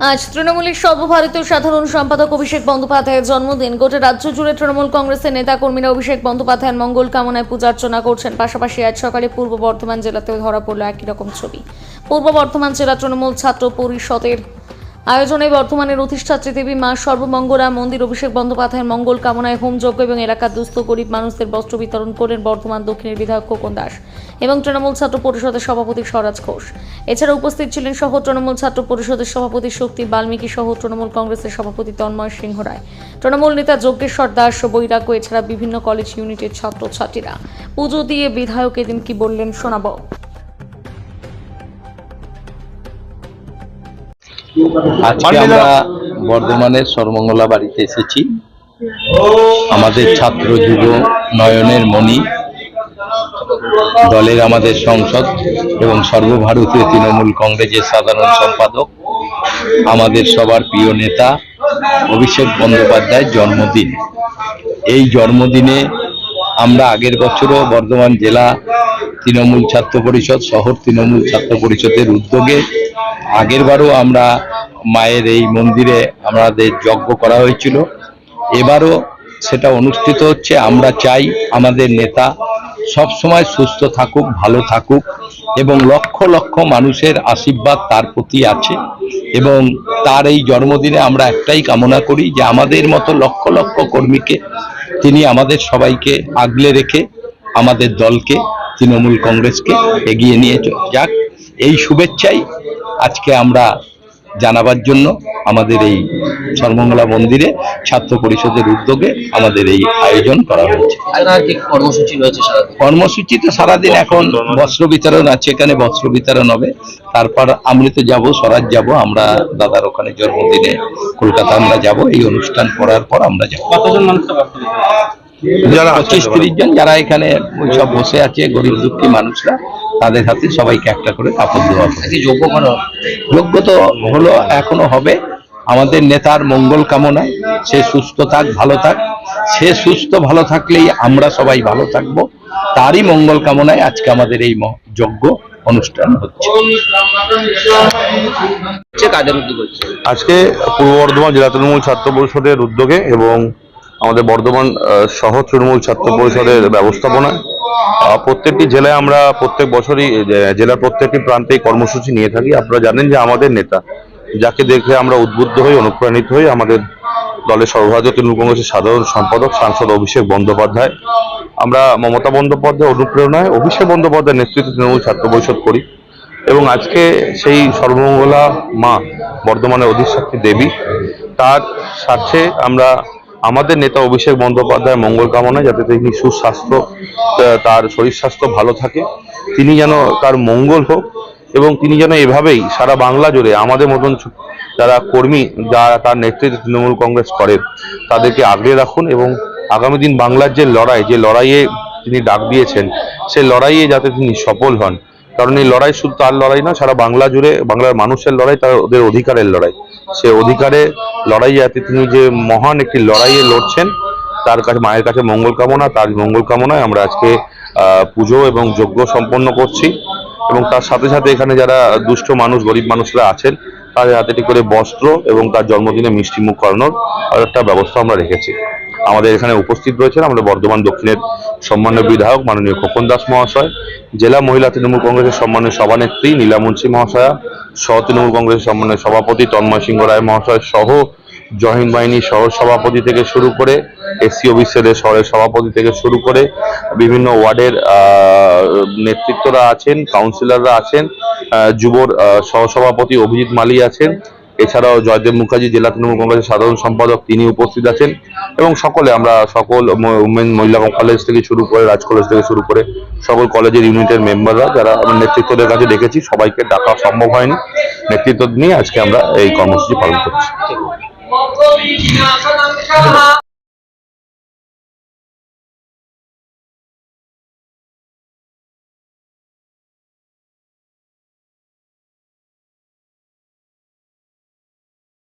আজ তৃণমূলের সর্বভারতীয় সাধারণ সম্পাদক অভিষেক বন্দ্যোপাধ্যায়ের জন্মদিন। গোটা রাজ্য জুড়ে তৃণমূল কংগ্রেসের নেতা কর্মীরা অভিষেক বন্দ্যোপাধ্যায়ের মঙ্গল কামনায় পূজা অর্চনা করছেন। পাশাপাশি আজ সকালে পূর্ব বর্ধমান জেলাতেও ধরা পড়ল একই রকম ছবি। পূর্ব বর্ধমান জেলা তৃণমূল ছাত্র পরিষদের আয়োজনে বর্ধমানের অধিষ্ঠাত্রী দেবী মা সর্বমঙ্গলা মন্দির, অভিষেক বন্দ্যোপাধ্যায়ের মঙ্গল কামনায় হোমযজ্ঞ এবং এলাকার দুস্থ গরিব মানুষদের বস্ত্র বিতরণ করেন বর্ধমান দক্ষিণের বিধায়ক খোকন দাস এবং তৃণমূল ছাত্র পরিষদের সভাপতি স্বরাজ ঘোষ। এছাড়া উপস্থিত ছিলেন সহ তৃণমূল ছাত্র পরিষদের সভাপতি শক্তি বাল্মীকি সহ তৃণমূল কংগ্রেসের সভাপতি তন্ময় সিংহ রায়। তৃণমূল নেতা যজ্ঞেশ্বর দাস ও বৈরাগ্য, এছাড়া বিভিন্ন কলেজ ইউনিটের ছাত্রছাত্রীরা। পুজো দিয়ে বিধায়ক এদিন কি বললেন শোনাবো। আজকে আমরা বর্ধমানের সর্বমঙ্গলা বাড়িতে এসেছি। আমাদের ছাত্র যুব নয়নের মণি দলের আমাদের সংসদ এবং সর্বভারতীয় তৃণমূল কংগ্রেসের সাধারণ সম্পাদক আমাদের সবার প্রিয় নেতা অভিষেক বন্দ্যোপাধ্যায়ের জন্মদিন। এই জন্মদিনে আমরা আগের বছরও বর্ধমান জেলা তৃণমূল ছাত্র পরিষদ, শহর তৃণমূল ছাত্র পরিষদের উদ্যোগে আগেরবারও আমরা মায়ের এই মন্দিরে আমাদের যজ্ঞ করা হয়েছিল। এবারও সেটা অনুষ্ঠিত হচ্ছে। আমরা চাই আমাদের নেতা সব সময় সুস্থ থাকুক, ভালো থাকুক এবং লক্ষ লক্ষ মানুষের আশীর্বাদ তার প্রতি আছে এবং তার এই জন্মদিনে আমরা একটাই কামনা করি যে আমাদের মতো লক্ষ লক্ষ কর্মীকে তিনি আমাদের সবাইকে আগলে রেখে আমাদের দলকে তৃণমূল কংগ্রেসকে এগিয়ে নিয়ে যাক এই শুভেচ্ছাই আজকে আমরা জানাবার জন্য আমাদের এই সর্বমঙ্গলা মন্দিরে ছাত্র পরিষদের উদ্যোগে আমাদের এই আয়োজন করা হয়েছে। কর্মসূচি রয়েছে সারাদিন? কর্মসূচি তো সারাদিন এখন বস্ত্র বিতরণ আছে এখানে বস্ত্র বিতরণ হবে। তারপর আমি তো যাব স্বরাজ যাব আমরা দাদার ওখানে জন্মদিনে কলকাতা আমরা যাব এই অনুষ্ঠান করার পর আমরা যাব। যারা পঁচিশ তিরিশ জন যারা এখানে ওই সব বসে আছে গরিব দুঃখী মানুষরা তাদের হাতে সবাইকে একটা করে কাপড় দেওয়া হবে। যোগ্য করা যোগ্য তো হলো এখনও হবে। আমাদের নেতার মঙ্গল কামনায় সে সুস্থ থাক ভালো থাক। সে সুস্থ ভালো থাকলেই আমরা সবাই ভালো থাকব। তারই মঙ্গল কামনায় আজকে আমাদের এই যজ্ঞ অনুষ্ঠান হচ্ছে। আজকে পূর্ব বর্ধমান জেলা তৃণমূল ছাত্র পরিষদের উদ্যোগে এবং আমাদের বর্ধমান শহর তৃণমূল ছাত্র পরিষদের ব্যবস্থাপনায় প্রত্যেকটি জেলায় আমরা প্রত্যেক বছরই জেলার প্রত্যেকটি প্রান্তে কর্মসূচি নিয়ে থাকি। আপনারা জানেন যে আমাদের নেতা, যাকে দেখে আমরা উদ্বুদ্ধ হই, অনুপ্রাণিত হই, আমাদের দলের সর্বভারতীয় তৃণমূল কংগ্রেসের সাধারণ সম্পাদক, সাংসদ অভিষেক বন্দ্যোপাধ্যায়। আমরা মমতা বন্দ্যোপাধ্যায় অনুপ্রেরণায় অভিষেক বন্দ্যোপাধ্যায়ের নেতৃত্বে তৃণমূল ছাত্র পরিষদ করি। এবং আজকে সেই সর্বমঙ্গলা মা, বর্ধমানের অধিষ্ঠাত্রী দেবী, তার সাথে আমরা আমাদের নেতা অভিষেক বন্দ্যোপাধ্যায় মঙ্গল কামনা, যাতে তিনি সুস্বাস্থ্য তার শরীর স্বাস্থ্য ভালো থাকে। তিনি যেন তার মঙ্গল হোক এবং তিনি যেন এভাবেই সারা বাংলা জুড়ে আমাদের মতন যারা কর্মী যারা তার নেতৃত্বে তৃণমূল কংগ্রেস করেন, তাদেরকে আগলে রাখুন এবং আগামী দিন বাংলার যে লড়াই, যে লড়াইয়ে তিনি ডাক দিয়েছেন সেই লড়াইয়ে যাতে তিনি সফল হন। কারণ এই লড়াই শুধু তার লড়াই না সারা বাংলা জুড়ে, বাংলার মানুষের লড়াই, তার ওদের অধিকারের লড়াই। সে অধিকারে লড়াই যাতে তিনি যে মহান একটি লড়াইয়ে লড়ছেন, তার কাছে, মায়ের কাছে মঙ্গল কামনা, তার মঙ্গল কামনায় আমরা আজকে পুজো এবং যজ্ঞ সম্পন্ন করছি। এবং তার সাথে সাথে এখানে যারা দুষ্ট মানুষ, গরিব মানুষরা আছেন, তাদের হাতে করে বস্ত্র এবং তার জন্মদিনে মিষ্টি মুখ করানোর একটা ব্যবস্থা আমরা রেখেছি। আমাদের এখানে উপস্থিত রয়েছেন আমাদের বর্ধমান দক্ষিণের সম্মানীয় বিধায়ক মাননীয় খোকন দাস মহাশয়, জেলা মহিলা তৃণমূল কংগ্রেসের সম্মানীয় সভানেত্রী নীলা মুন্সি মহাশয়া, সহ তৃণমূল কংগ্রেসের সম্মানীয় সভাপতি তন্ময় সিংহ রায় মহাশয় সহ জহিন বাহিনী শহর সভাপতি থেকে শুরু করে এসসি অফিসের শহরের সভাপতি থেকে শুরু করে বিভিন্ন ওয়ার্ডের নেতৃত্বরা আছেন কাউন্সিলররা আছেন যুবর সহসভাপতি অভিজিৎ মালি আছেন এছাড়াও জয়দেব মুখার্জি, জেলা তৃণমূল কংগ্রেসের সাধারণ সম্পাদক, তিনি উপস্থিত আছেন। এবং সকলে, আমরা সকল উমেন মহিলা কলেজ থেকে শুরু করে, রাজ কলেজ থেকে শুরু করে, সকল কলেজের ইউনিটের মেম্বাররা যারা আমরা নেতৃত্বদের কাছে দেখেছি, সবাইকে ডাকা সম্ভব হয়নি। নেতৃত্ব নিয়ে আজকে আমরা এই কর্মসূচি পালন করছি।